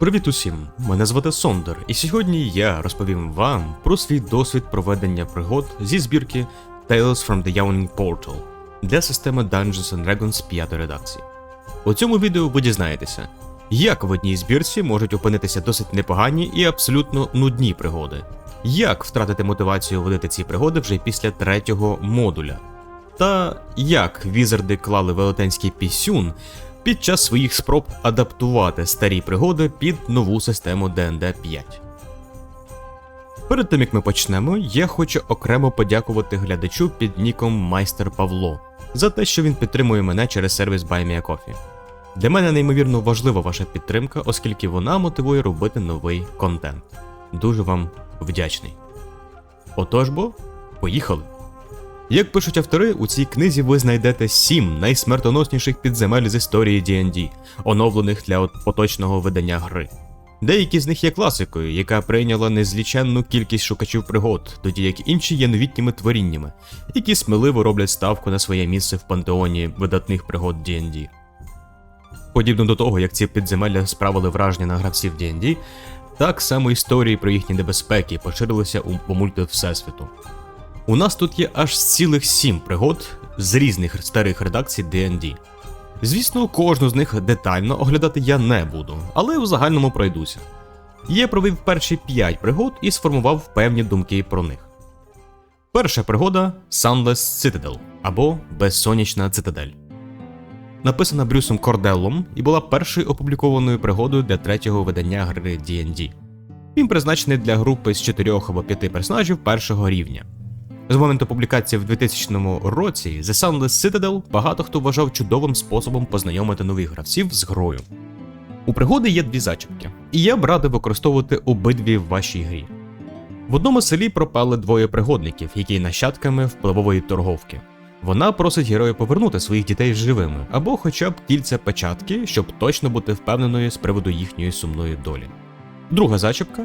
Привіт усім! Мене звати Сондер, і сьогодні я розповім вам про свій досвід проведення пригод зі збірки Tales from the Yawning Portal для системи Dungeons and Dragons 5 редакції. У цьому відео ви дізнаєтеся, як в одній збірці можуть опинитися досить непогані і абсолютно нудні пригоди, як втратити мотивацію водити ці пригоди вже після третього модуля, та як візарди клали велетенський пісюн під час своїх спроб адаптувати старі пригоди під нову систему D&D 5. Перед тим як ми почнемо, я хочу окремо подякувати глядачу під ніком Майстер Павло за те, що він підтримує мене через сервіс BuyMeACoffee. Для мене неймовірно важлива ваша підтримка, оскільки вона мотивує робити новий контент. Дуже вам вдячний. Отож бо, поїхали! Як пишуть автори, у цій книзі ви знайдете сім найсмертоносніших підземель з історії D&D, оновлених для поточного видання гри. Деякі з них є класикою, яка прийняла незліченну кількість шукачів пригод, тоді як інші є новітніми творіннями, які сміливо роблять ставку на своє місце в пантеоні видатних пригод D&D. Подібно до того, як ці підземелля справили враження на гравців D&D, так само історії про їхні небезпеки поширилися у по мульти Всесвіту. У нас тут є аж цілих сім пригод з різних старих редакцій D&D. Звісно, кожну з них детально оглядати я не буду, але у загальному пройдуся. Я провів перші 5 пригод і сформував певні думки про них. Перша пригода Sunless Citadel або Безсонячна цитадель. Написана Брюсом Корделлом і була першою опублікованою пригодою для третього видання гри D&D. Він призначений для групи з 4 або 5 персонажів першого рівня. З моменту публікації в 2000 році The Sunless Citadel багато хто вважав чудовим способом познайомити нових гравців з грою. У пригоди є дві зачіпки, і я б радив використовувати обидві в вашій грі. В одному селі пропали двоє пригодників, які нащадками впливової торговки. Вона просить героя повернути своїх дітей живими або хоча б кільця печатки, щоб точно бути впевненою з приводу їхньої сумної долі. Друга зачіпка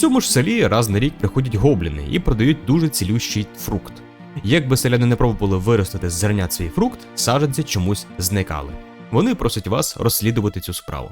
цьому ж селі раз на рік приходять гобліни і продають дуже цілющий фрукт. Як би селяни не пробували виростити з зерня свій фрукт, саджанці чомусь зникали. Вони просять вас розслідувати цю справу.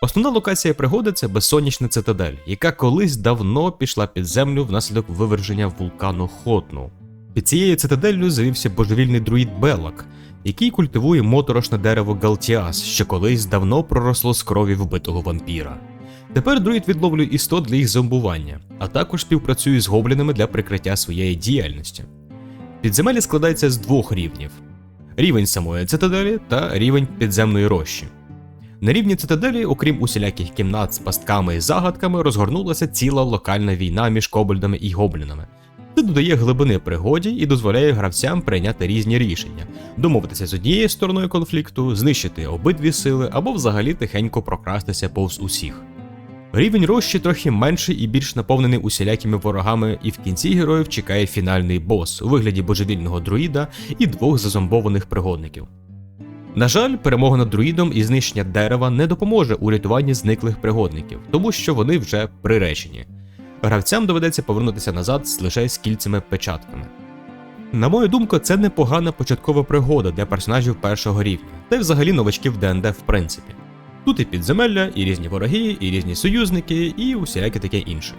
Основна локація пригоди це безсонячна цитадель, яка колись давно пішла під землю внаслідок виверження вулкану Хотну. Під цією цитаделлю завівся божевільний друїд Белак, який культивує моторошне дерево Галтіас, що колись давно проросло з крові вбитого вампіра. Тепер друїд відловлює істот для їх зомбування, а також співпрацює з гоблінами для прикриття своєї діяльності. Підземелля складається з двох рівнів: рівень самої цитаделі та рівень підземної рощі. На рівні цитаделі, окрім усіляких кімнат з пастками і загадками, розгорнулася ціла локальна війна між кобальдами і гоблінами. Це додає глибини пригоді і дозволяє гравцям прийняти різні рішення, домовитися з однією стороною конфлікту, знищити обидві сили або взагалі тихенько прокрастися повз усіх. Рівень рощі трохи менший і більш наповнений усілякими ворогами, і в кінці героїв чекає фінальний бос у вигляді божевільного друїда і двох зазомбованих пригодників. На жаль, перемога над друїдом і знищення дерева не допоможе у рятуванні зниклих пригодників, тому що вони вже приречені. Гравцям доведеться повернутися назад лише з кільцями печатками. На мою думку, це непогана початкова пригода для персонажів першого рівня, та й взагалі новачків ДНД в принципі. Тут і підземелля, і різні вороги, і різні союзники, і усіляке таке інше.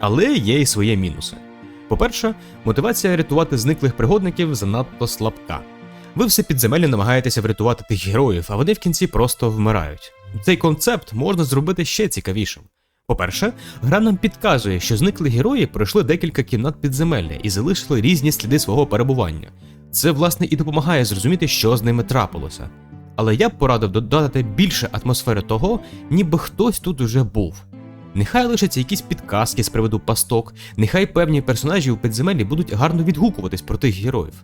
Але є і свої мінуси. По-перше, мотивація рятувати зниклих пригодників занадто слабка. Ви все підземелля намагаєтеся врятувати тих героїв, а вони в кінці просто вмирають. Цей концепт можна зробити ще цікавішим. По-перше, гра нам підказує, що зникли герої пройшли декілька кімнат підземелля і залишили різні сліди свого перебування. Це, власне, і допомагає зрозуміти, що з ними трапилося. Але я б порадив додати більше атмосфери того, ніби хтось тут уже був. Нехай лишаться якісь підказки з приводу пасток, нехай певні персонажі у підземеллі будуть гарно відгукуватись про тих героїв.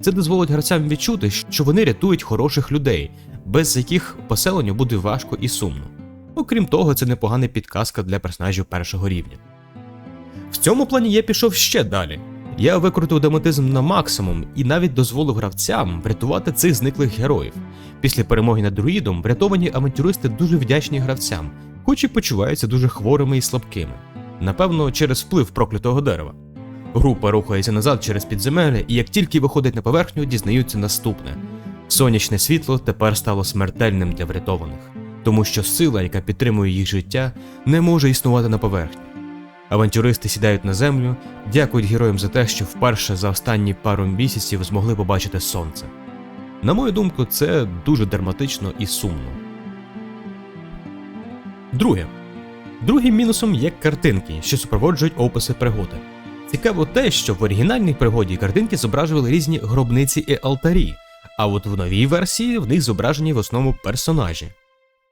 Це дозволить гравцям відчути, що вони рятують хороших людей, без яких поселенню буде важко і сумно. Окрім того, це непогана підказка для персонажів першого рівня. В цьому плані я пішов ще далі. Я викрутив драматизм на максимум і навіть дозволив гравцям врятувати цих зниклих героїв. Після перемоги над друїдом врятовані авантюристи дуже вдячні гравцям, хоч і почуваються дуже хворими і слабкими. Напевно, через вплив проклятого дерева. Група рухається назад через підземелля, і як тільки виходить на поверхню, дізнаються наступне: сонячне світло тепер стало смертельним для врятованих. тому що сила, яка підтримує їх життя, не може існувати на поверхні. Авантюристи сідають на землю, дякують героям за те, що вперше за останні пару місяців змогли побачити сонце. На мою думку, це дуже драматично і сумно. Друге. Другим мінусом є картинки, що супроводжують описи пригоди. Цікаво те, що в оригінальній пригоді картинки зображували різні гробниці і алтарі, а от в новій версії в них зображені в основному персонажі.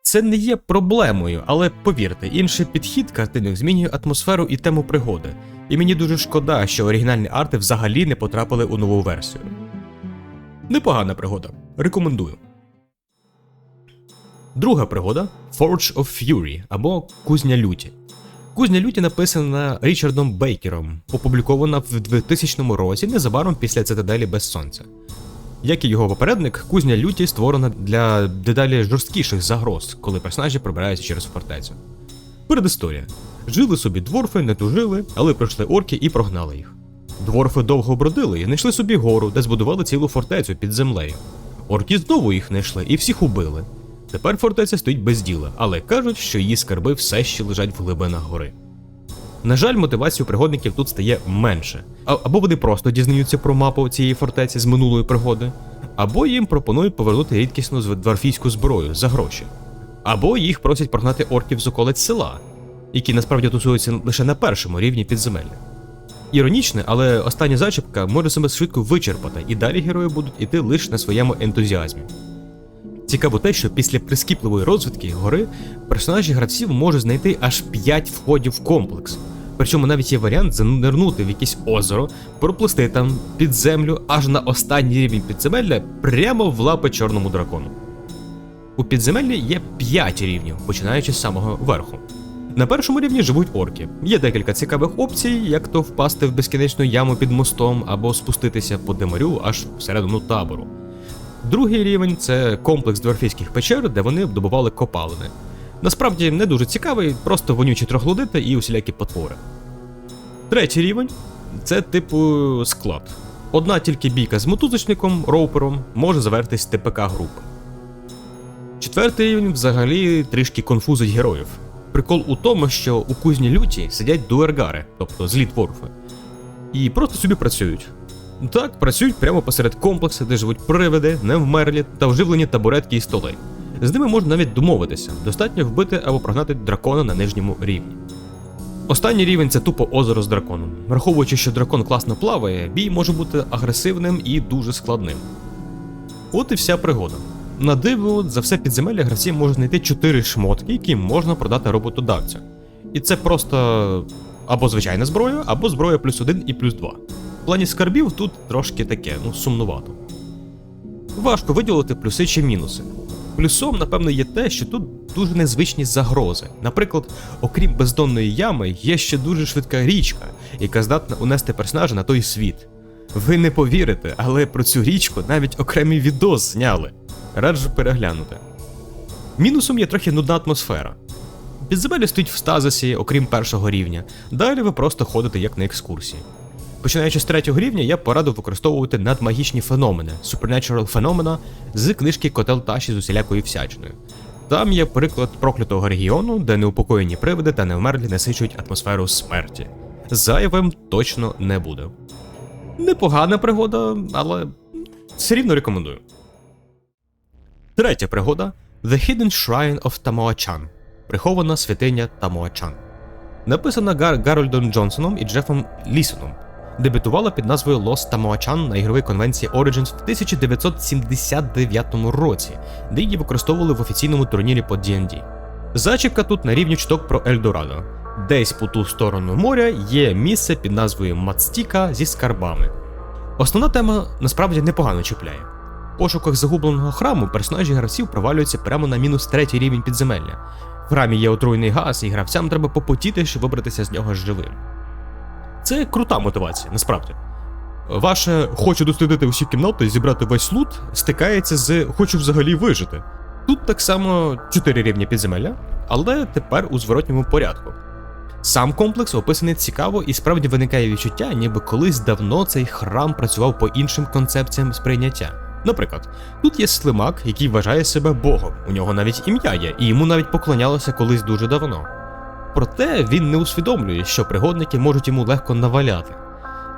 Це не є проблемою, але повірте, інший підхід картинок змінює атмосферу і тему пригоди, і мені дуже шкода, що оригінальні арти взагалі не потрапили у нову версію. Непогана пригода. Рекомендую. Друга пригода Forge of Fury або Кузня люті. Кузня люті написана Річардом Бейкером, опублікована в 2000 році незабаром після цитаделі без сонця. Як і його попередник, кузня люті створена для дедалі жорсткіших загроз, коли персонажі пробираються через фортецю. Передісторія. Жили собі дворфи, не тужили, але прийшли орки і прогнали їх. Дворфи довго бродили і знайшли собі гору, де збудували цілу фортецю під землею. Орки знову їх знайшли і всіх убили. Тепер фортеця стоїть без діла, але кажуть, що її скарби все ще лежать в глибинах гори. На жаль, мотивацію пригодників тут стає менше. Або вони просто дізнаються про мапу цієї фортеці з минулої пригоди, або їм пропонують повернути рідкісну дворфійську зброю за гроші, або їх просять прогнати орків з околиць села, які насправді тусуються лише на першому рівні підземелля. Іронічне, але остання зачіпка може себе швидко вичерпати, і далі герої будуть іти лише на своєму ентузіазмі. Цікаво те, що після прискіпливої розвідки гори персонажі гравців можуть знайти аж 5 входів в комплекс. Причому навіть є варіант занирнути в якесь озеро, проплисти там під землю аж на останній рівень підземелля прямо в лапи чорному дракону. У підземеллі є 5 рівнів, починаючи з самого верху. На першому рівні живуть орки. Є декілька цікавих опцій, як то впасти в безкінечну яму під мостом або спуститися по демарю аж всередину табору. Другий рівень це комплекс дворфійських печер, де вони добували копалини. Насправді не дуже цікавий, просто вонючі троглодити і усілякі потвори. Третій рівень це типу склад. Одна тільки бійка з мотузочником, роупером може завершитись ТПК групи. Четвертий рівень взагалі трішки конфузить героїв. Прикол у тому, що у кузні люті сидять дуергари, тобто злі дворфи, і просто собі працюють. Так, працюють прямо посеред комплексу, де живуть привиди, невмерлі та вживлені табуретки і столи. З ними можна навіть домовитися, достатньо вбити або прогнати дракона на нижньому рівні. Останній рівень це тупо озеро з драконом. Враховуючи, що дракон класно плаває, бій може бути агресивним і дуже складним. От і вся пригода. На диво, за все підземелля гравці можуть знайти 4 шмотки, які можна продати роботодавцю. І це просто або звичайна зброя, або зброя плюс 1 і плюс 2. Плані скарбів тут трошки таке, ну сумнувато. Важко виділити плюси чи мінуси. Плюсом, напевно, є те, що тут дуже незвичні загрози. Наприклад, окрім бездонної ями, є ще дуже швидка річка, яка здатна унести персонажа на той світ. Ви не повірите, але про цю річку навіть окремий відос зняли. Раджу переглянути. Мінусом є трохи нудна атмосфера. Підземелля стоїть в стазисі, окрім першого рівня. Далі ви просто ходите як на екскурсії. Починаючи з третього рівня, я порадив використовувати надмагічні феномени Supernatural феномена з книжки Котел Таші з усілякою всячиною. Там є приклад проклятого регіону, де неупокоєні привиди та невмерлі насичують атмосферу смерті. Зайвим точно не буде. Непогана пригода, але все рівно рекомендую. Третя пригода The Hidden Shrine of Tamoachan. Прихована святиня Тамоачан. Написана Гар Гарольдом Джонсоном і Джефом Лісоном. Дебютувала під назвою Lost Tamoachan на ігровій конвенції Origins в 1979 році, де її використовували в офіційному турнірі по D&D. Зачіпка тут на рівні чуток про Ельдорадо. Десь по ту сторону моря є місце під назвою Мацтіка зі скарбами. Основна тема насправді непогано чіпляє. В пошуках загубленого храму персонажі гравців провалюються прямо на мінус третій рівень підземелля. В храмі є отруйний газ, і гравцям треба попотіти, щоб вибратися з нього живим. Це крута мотивація, насправді. Ваше хочу дослідити усі кімнати і зібрати весь лут стикається з хочу взагалі вижити. Тут так само 4 рівні підземелля, але тепер у зворотньому порядку. Сам комплекс описаний цікаво і справді виникає відчуття, ніби колись давно цей храм працював по іншим концепціям сприйняття. Наприклад, тут є слимак, який вважає себе богом, у нього навіть ім'я є, і йому навіть поклонялося колись дуже давно. Проте він не усвідомлює, що пригодники можуть йому легко наваляти.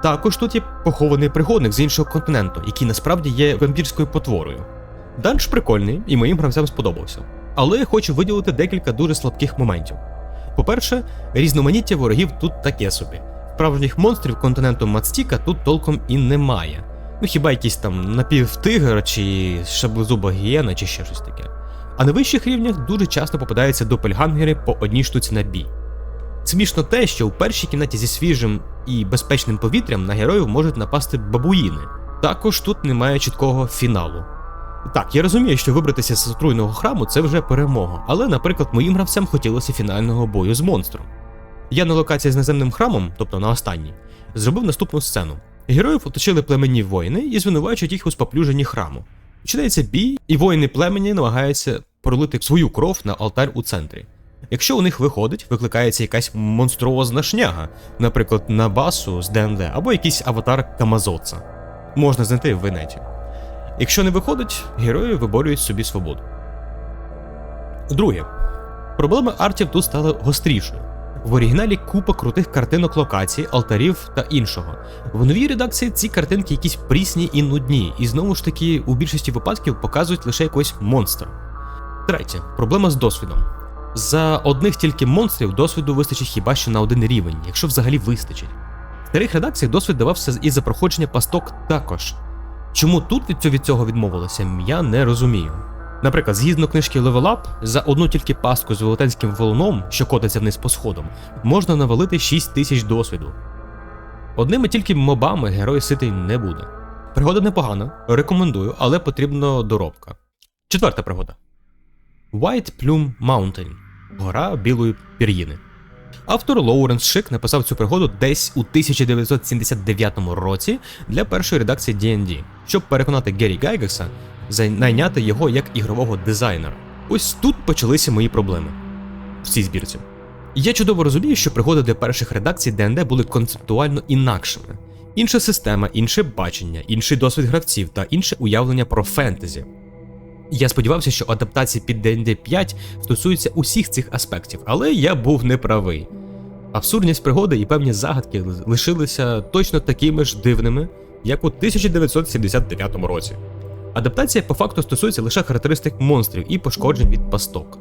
Також тут є похований пригодник з іншого континенту, який насправді є вампірською потворою. Данж прикольний і моїм гравцям сподобався. Але я хочу виділити декілька дуже слабких моментів. По-перше, різноманіття ворогів тут таке собі. Справжніх монстрів континенту Мацтіка тут толком і немає. Ну хіба якийсь там напівтигр чи шаблезуба гієна, чи ще щось таке. А на вищих рівнях дуже часто попадаються допельгангери по одній штуці на бій. Смішно те, що у першій кімнаті зі свіжим і безпечним повітрям на героїв можуть напасти бабуїни. Також тут немає чіткого фіналу. Так, я розумію, що вибратися з отруйного храму це вже перемога, але, наприклад, моїм гравцям хотілося фінального бою з монстром. Я на локації з наземним храмом, тобто на останній, зробив наступну сцену. Героїв оточили племенні воїни і звинувачують їх у споплюженні храму. Починається бій, і воїни племені намагаються пролити свою кров на алтар у центрі. Якщо у них виходить, викликається якась монструозна шняга, наприклад, на басу з ДНД або якийсь аватар Камазоца. Можна знайти в інеті. Якщо не виходить, герої виборюють собі свободу. Друге. Проблема артів тут стала гострішою. В оригіналі купа крутих картинок локацій, алтарів та іншого. В новій редакції ці картинки якісь прісні і нудні, і знову ж таки у більшості випадків показують лише якогось монстра. Третє проблема з досвідом. За одних тільки монстрів досвіду вистачить хіба що на один рівень, якщо взагалі вистачить. В старих редакціях досвід давався і за проходження пасток також. Чому тут від цього, від цього відмовилися, я не розумію. Наприклад, згідно книжки Level Up, за одну тільки пастку з велетенським волоном, що котиться вниз по сходам, можна навалити 6 тисяч досвіду. Одними тільки мобами герой ситий не буде. Пригода непогана, рекомендую, але потрібна доробка. Четверта пригода. White Plume Mountain гора білої пір'їни. Автор Лоуренс Шик написав цю пригоду десь у 1979 році для першої редакції D&D, щоб переконати Геррі Гайгекса найняти його як ігрового дизайнера. Ось тут почалися мої проблеми в цій збірці. Я чудово розумію, що пригоди для перших редакцій ДНД були концептуально інакшими. Інша система, інше бачення, інший досвід гравців та інше уявлення про фентезі. Я сподівався, що адаптації під D&D 5 стосуються усіх цих аспектів, але я був неправий. Абсурдність пригоди і певні загадки лишилися точно такими ж дивними, як у 1979 році. Адаптація по факту стосується лише характеристик монстрів і пошкоджень від пасток.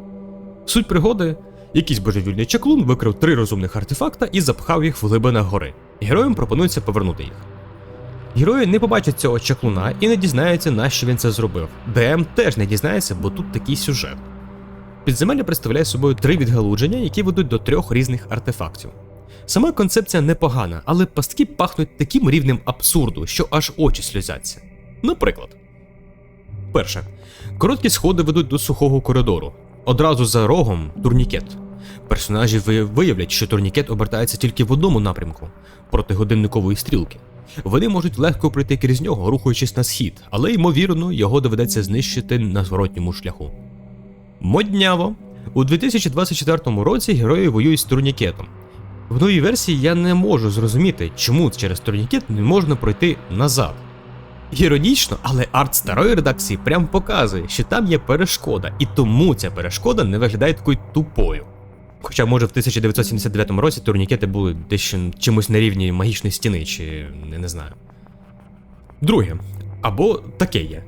Суть пригоди якийсь божевільний чаклун викрив три розумних артефакта і запхав їх в глибинах гори. Героям пропонується повернути їх. Герої не побачать цього чаклуна і не дізнаються, нащо він це зробив. ДМ теж не дізнається, бо тут такий сюжет. Підземелля представляє собою три відгалудження, які ведуть до трьох різних артефактів. Сама концепція непогана, але пастки пахнуть таким рівнем абсурду, що аж очі сльозяться. Наприклад, перше, короткі сходи ведуть до сухого коридору. Одразу за рогом турнікет. Персонажі виявлять, що турнікет обертається тільки в одному напрямку проти годинникової стрілки. Вони можуть легко пройти крізь нього, рухаючись на схід, але ймовірно, його доведеться знищити на зворотньому шляху. Модняво. У 2024 році герої воюють з турнікетом. В новій версії я не можу зрозуміти, чому через турнікет не можна пройти назад. Іронічно, але арт старої редакції прям показує, що там є перешкода, і тому ця перешкода не виглядає такою тупою. Хоча, може, в 1979 році турнікети були дещо чимось на рівні магічної стіни, чи не, знаю. Друге, або таке є: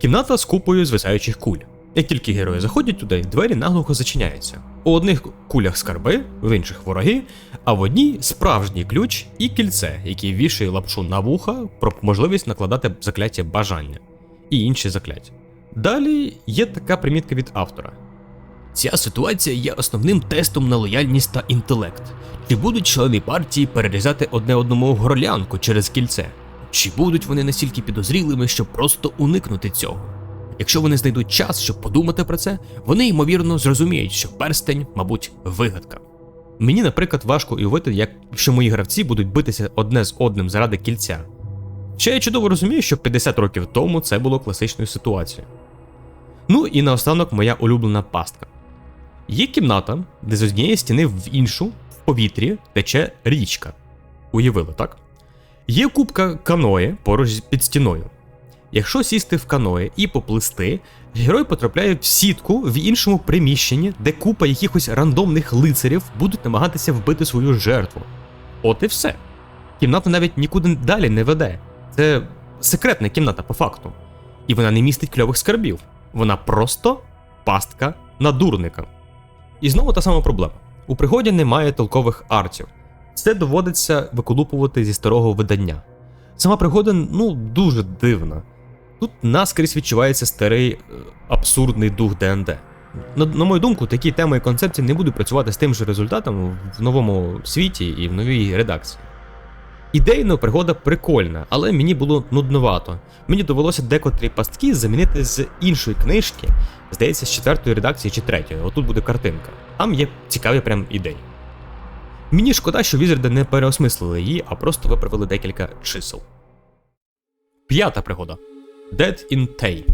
кімната з купою звисаючих куль. Як тільки герої заходять туди, двері наглухо зачиняються. У одних кулях скарби, в інших вороги, а в одній справжній ключ і кільце, яке вішає лапшу на вуха про можливість накладати закляття бажання і інші закляття. Далі є така примітка від автора. Ця ситуація є основним тестом на лояльність та інтелект. Чи будуть члени партії перерізати одне одному горлянку через кільце? Чи будуть вони настільки підозрілими, щоб просто уникнути цього? Якщо вони знайдуть час, щоб подумати про це, вони ймовірно зрозуміють, що перстень, мабуть, вигадка. Мені, наприклад, важко уявити, якщо мої гравці будуть битися одне з одним заради кільця. Ще я чудово розумію, що 50 років тому це було класичною ситуацією. Ну і наостанок моя улюблена пастка. Є кімната, де з однієї стіни в іншу, в повітрі тече річка. Уявили, так? Є кубка каної поруч під стіною. Якщо сісти в каное і поплисти, герой потрапляє в сітку в іншому приміщенні, де купа якихось рандомних лицарів будуть намагатися вбити свою жертву. От і все. Кімната навіть нікуди далі не веде. Це секретна кімната по факту. І вона не містить кльових скарбів. Вона просто пастка на дурника. І знову та сама проблема. У пригоді немає толкових артів. Це доводиться виколупувати зі старого видання. Сама пригода ну дуже дивна. Тут наскрізь відчувається старий е, абсурдний дух ДНД. На, на мою думку, такі теми і концепції не будуть працювати з тим же результатом в новому світі і в новій редакції. Ідейно пригода прикольна, але мені було нудновато. Мені довелося декотрі пастки замінити з іншої книжки, здається, з четвертої редакції чи третьої. Отут буде картинка. Там є цікаві прям ідеї. Мені шкода, що Візарди не переосмислили її, а просто виправили декілька чисел. П'ята пригода Dead in Tay.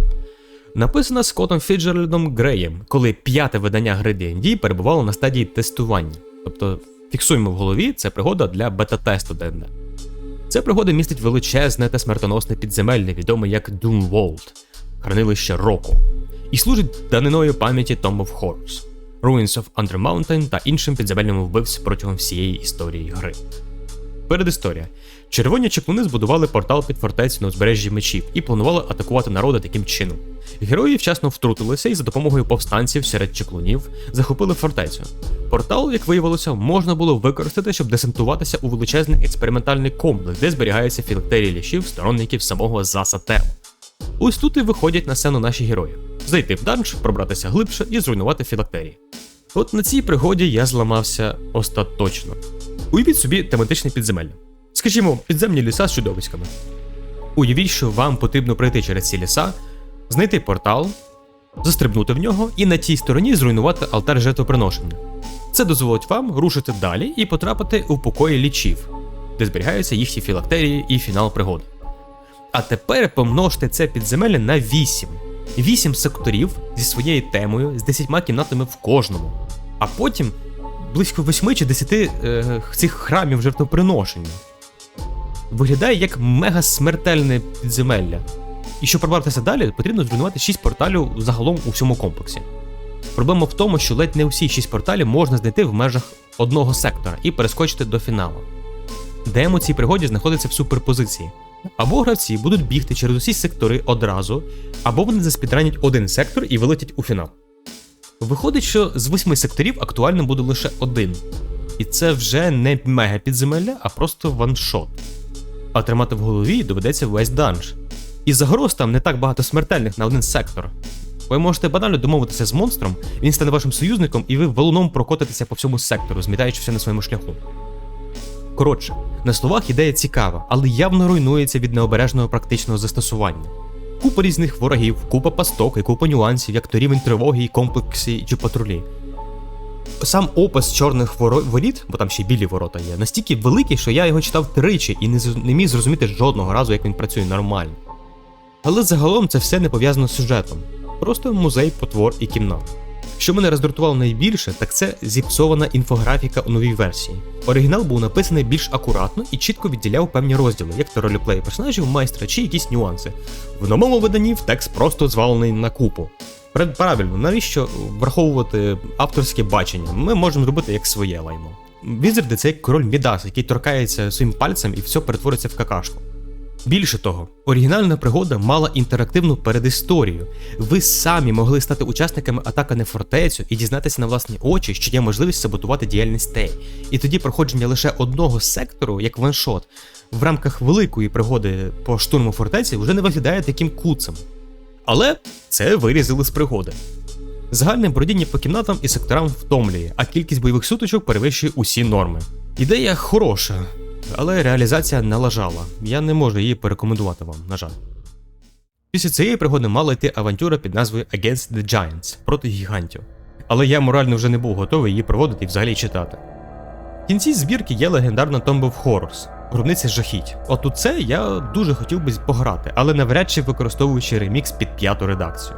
Написана Скоттом Фіджеральдом Греєм, коли п'яте видання гри D&D перебувало на стадії тестування. Тобто, фіксуємо в голові, це пригода для бета-тесту ДНД. Ця пригода містить величезне та смертоносне підземелля, відоме як Doomworld, хранилище року, і служить даниною пам'яті Tomb of Horrors, Ruins of Undermountain та іншим підземельним вбивцям протягом всієї історії гри. Передісторія. Червоні чеклуни збудували портал під фортецю на узбережжі мечів і планували атакувати народи таким чином. Герої вчасно втрутилися і за допомогою повстанців серед чеклунів захопили фортецю. Портал, як виявилося, можна було використати, щоб десантуватися у величезний експериментальний комплекс, де зберігаються філактерії лішів сторонників самого Засатео. Ось тут і виходять на сцену наші герої: зайти в данж, пробратися глибше і зруйнувати філактерії. От на цій пригоді я зламався остаточно. Уявіть собі тематичне підземелля. Скажімо, підземні ліса з чудовиськами. Уявіть, що вам потрібно пройти через ці ліса, знайти портал, застрибнути в нього і на тій стороні зруйнувати алтар жертвоприношення. Це дозволить вам рушити далі і потрапити у покої лічів, де зберігаються їхні філактерії і фінал пригоди. А тепер помножте це підземелля на 8. 8 секторів зі своєю темою, з 10 кімнатами в кожному. А потім близько 8 чи 10 е, цих храмів жертвоприношення. Виглядає як мега смертельне підземелля. І щоб пробратися далі, потрібно зруйнувати 6 порталів загалом у всьому комплексі. Проблема в тому, що ледь не всі 6 порталів можна знайти в межах одного сектора і перескочити до фіналу. Демо цій пригоді знаходиться в суперпозиції. Або гравці будуть бігти через усі сектори одразу, або вони заспідранять один сектор і вилетять у фінал. Виходить, що з восьми секторів актуальним буде лише один. І це вже не мега підземелля, а просто ваншот. А тримати в голові доведеться весь данж. І загроз там не так багато смертельних на один сектор. Ви можете банально домовитися з монстром, він стане вашим союзником, і ви валуном прокотитеся по всьому сектору, змітаючи все на своєму шляху. Коротше, на словах ідея цікава, але явно руйнується від необережного практичного застосування. Купа різних ворогів, купа пасток і купа нюансів, як то рівень тривоги і комплексі чи патрулі. Сам опис чорних воріт, бо там ще білі ворота є, настільки великий, що я його читав тричі і не, не міг зрозуміти жодного разу, як він працює нормально. Але загалом це все не пов'язано з сюжетом, просто музей, потвор і кімнат. Що мене роздратувало найбільше, так це зіпсована інфографіка у новій версії. Оригінал був написаний більш акуратно і чітко відділяв певні розділи, як то ролеплей персонажів, майстра чи якісь нюанси. В новому виданні текст просто звалений на купу. Пра- Правильно, навіщо враховувати авторське бачення? Ми можемо зробити як своє лайно. Візерди це як король Мідас, який торкається своїм пальцем і все перетвориться в какашку. Більше того, оригінальна пригода мала інтерактивну передісторію. Ви самі могли стати учасниками атаки на фортецю і дізнатися на власні очі, що є можливість саботувати діяльність Тей. І тоді проходження лише одного сектору, як ваншот, в рамках великої пригоди по штурму фортеці вже не виглядає таким куцем. Але це вирізали з пригоди. Загальне бродіння по кімнатам і секторам втомлює, а кількість бойових сутичок перевищує усі норми. Ідея хороша, але реалізація налажала. Я не можу її порекомендувати вам, на жаль. Після цієї пригоди мала йти авантюра під назвою Against the Giants проти гігантів. Але я морально вже не був готовий її проводити і взагалі читати. Кінці збірки є легендарна Tomb of Horrors, гробниця жахіть. От у це я дуже хотів би пограти, але навряд чи використовуючи ремікс під п'яту редакцію.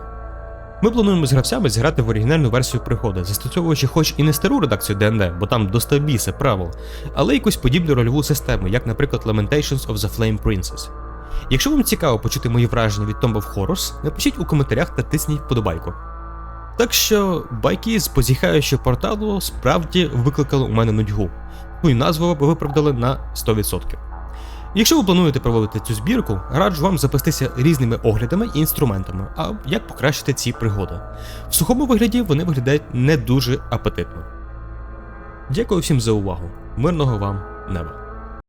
Ми плануємо з гравцями зіграти в оригінальну версію приходу, застосовуючи хоч і не стару редакцію ДНД, бо там до біса правил, але якусь подібну рольову систему, як, наприклад, Lamentations of the Flame Princess. Якщо вам цікаво почути мої враження від Tomb of Horrors, напишіть у коментарях та тисніть вподобайку. Так що байки з позіхаючого порталу справді викликали у мене нудьгу, ну і назву виправдали на 100%. Якщо ви плануєте проводити цю збірку, раджу вам запастися різними оглядами і інструментами, а як покращити ці пригоди. В сухому вигляді вони виглядають не дуже апетитно. Дякую всім за увагу. Мирного вам неба!